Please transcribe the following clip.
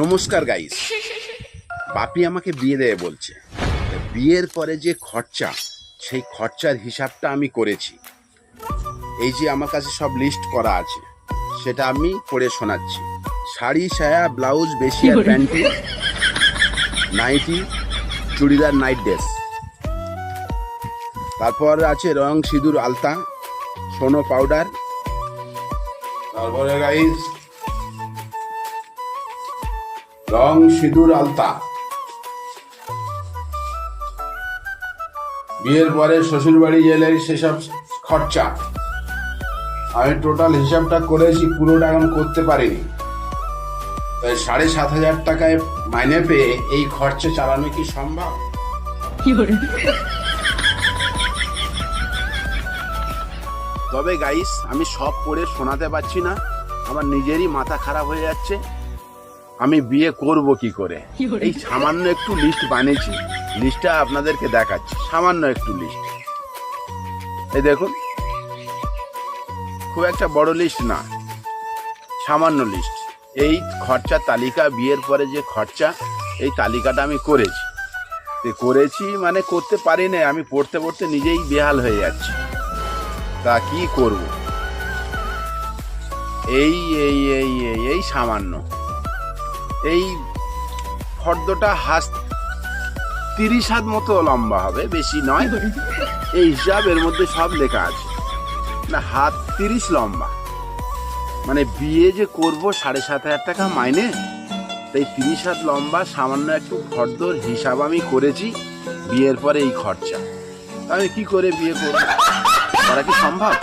নমস্কার গাইস বাপি আমাকে বিয়ে দেবে বলছে। বিয়ের পরে যে খরচা সেই খরচার হিসাবটা আমি করেছি। এই যে আমার কাছে সব লিস্ট করা আছে সেটা আমি পড়ে শোনাচ্ছি। শাড়ি সায়া ব্লাউজ বেশি আর panty nightie churidar night dress তারপর আছে রং সিঁদুর আলতা সোনো পাউডার তারপরে গাইস রং সিঁদুর আলতা। বিয়ের পরে শ্বশুর বাড়ি গেলে সেসব খরচা। আমি টোটাল হিসাবটা করেছি পুরোটা এখন করতে পারিনি। তাই সাড়ে সাত হাজার টাকায় মাইনে পেয়ে এই খরচা চালানো কি সম্ভব? তবে গাইস আমি সব পড়ে শোনাতে পারছি না। আমার নিজেরই মাথা খারাপ হয়ে যাচ্ছে। আমি বিয়ে করব কি করে? এই সামান্য একটু লিস্ট বানিয়েছি। লিস্টটা আপনাদেরকে দেখাচ্ছি। সামান্য একটু লিস্ট এই দেখুন। খুব একটা বড় লিস্ট না। সামান্য লিস্ট এই খরচা তালিকা বিয়ের পরে যে খরচা এই তালিকাটা আমি করেছি। তো করেছি মানে করতে পারি না আমি পড়তে পড়তে নিজেই বেহাল হয়ে যাচ্ছি। তা কি করব? এই এই এই এই এই সামান্য। এই ফর্দটা হাত তিরিশ হাত মতো লম্বা হবে, বেশি নয়। এই হিসাব এর মধ্যে সব লেখা আছে। না, হাত তিরিশ লম্বা। মানে বিয়ে যে করব সাড়ে সাত হাজার টাকা মাইনে, তাই তিরিশ হাত লম্বা সামান্য একটু ফর্দর হিসাব আমি করেছি, বিয়ের পরে এই খরচা। আমি কি করে বিয়ে করব? করা কি সম্ভব?